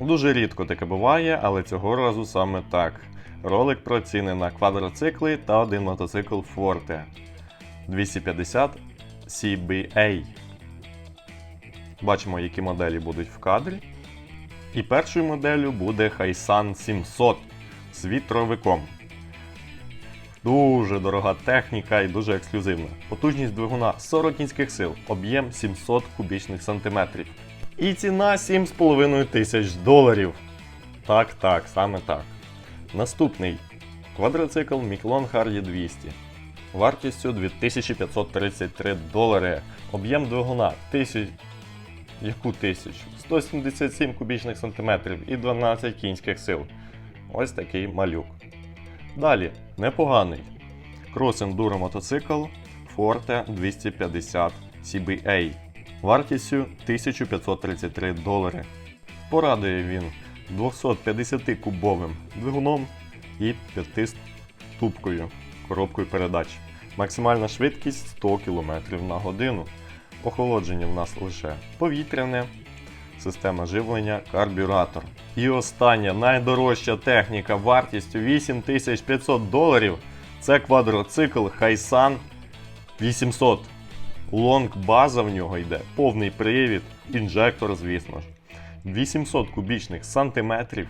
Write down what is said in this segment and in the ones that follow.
Дуже рідко таке буває, але цього разу саме так. Ролик про ціни на квадроцикли та один мотоцикл Forte 250 CBA. Бачимо, які моделі будуть в кадрі. І першою моделлю буде Хайсан 700 з вітровиком. Дуже дорога техніка і дуже ексклюзивна. Потужність двигуна 40 кінських сил, об'єм 700 кубічних сантиметрів. І ціна 7,5 тисяч доларів. Так, так, саме так. Наступний квадроцикл Міклон Hardy 200. Вартістю 2533 долари. Об'єм двигуна 1000. Яку тисячу? 177 кубічних сантиметрів і 12 кінських сил. Ось такий малюк. Далі, непоганий. Крос-ендуро мотоцикл Forte 250 CBA. Вартістю 1533 долари. Порадує він 250-кубовим двигуном і 5-ступкою коробкою передач. Максимальна швидкість 100 км на годину. Охолодження в нас лише повітряне, система живлення, карбюратор. І остання найдорожча техніка вартістю 8500 доларів. Це квадроцикл Хайсан 800. Лонг база в нього йде, повний привід, інжектор, звісно ж. 800 кубічних сантиметрів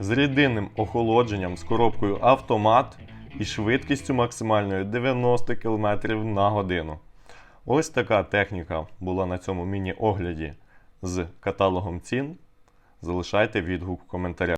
з рідинним охолодженням з коробкою автомат і швидкістю максимальною 90 км на годину. Ось така техніка була на цьому міні-огляді з каталогом цін. Залишайте відгук в коментарях.